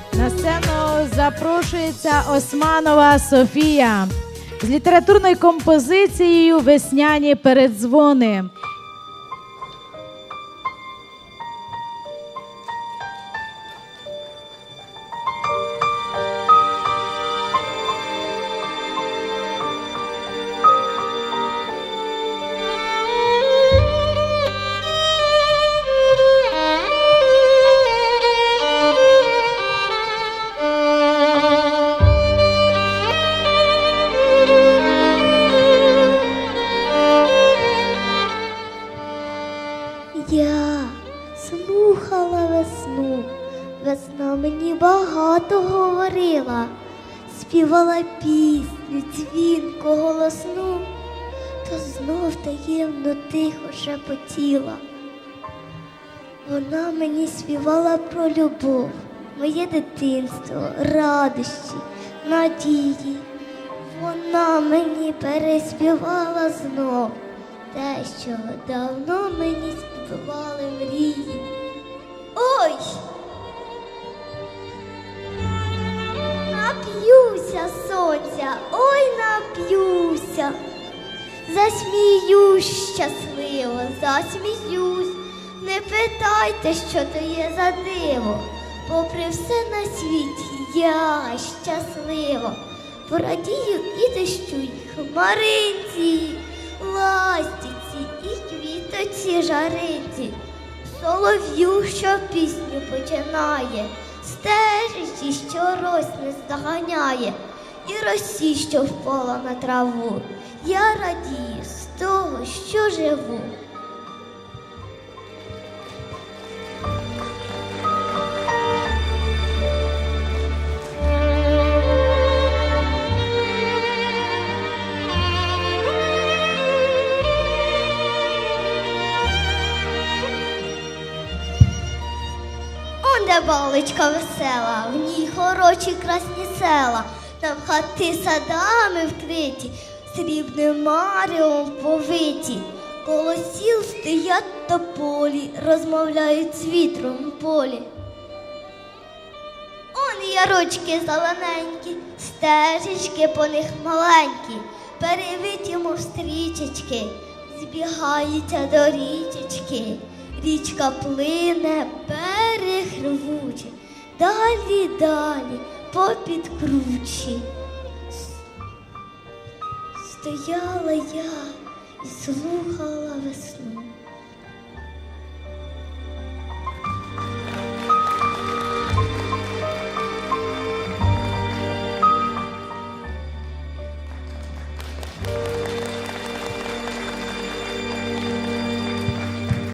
На сцену запрошується Османова Софія з літературною композицією Весняні передзвони. Слухала весну, весна мені багато говорила, співала пісню, дзвінко голосну, та знов таємно тихо шепотіла. Вона мені співала про любов, моє дитинство, радощі, надії. Вона мені переспівала знов те, що давно мені співали мрії. Нап'юся. Засміюсь щасливо, засміюсь. Не питайте, що то є за диво. Попри все на світі, я щаслива. Порадію і дощу, і хмаринці, ластівці і квітоці жаринці, солов'ю, що пісню починає, стежечці, що рось не здоганяє, і росі, що впала на траву. Я радію з того, що живу. Онде баличка весела, в ній хороші красні села, там хати садами вкриті, срібним маріум повиті. Коло сіл стоять тополі, розмовляють з вітром в полі. Он ярочки зелененькі, стежечки по них маленькі, перевиті, мов стрічечки, збігаються до річечки. Річка плине, берег рвучий, далі, далі, попід кручі. Стояла я і слухала весну.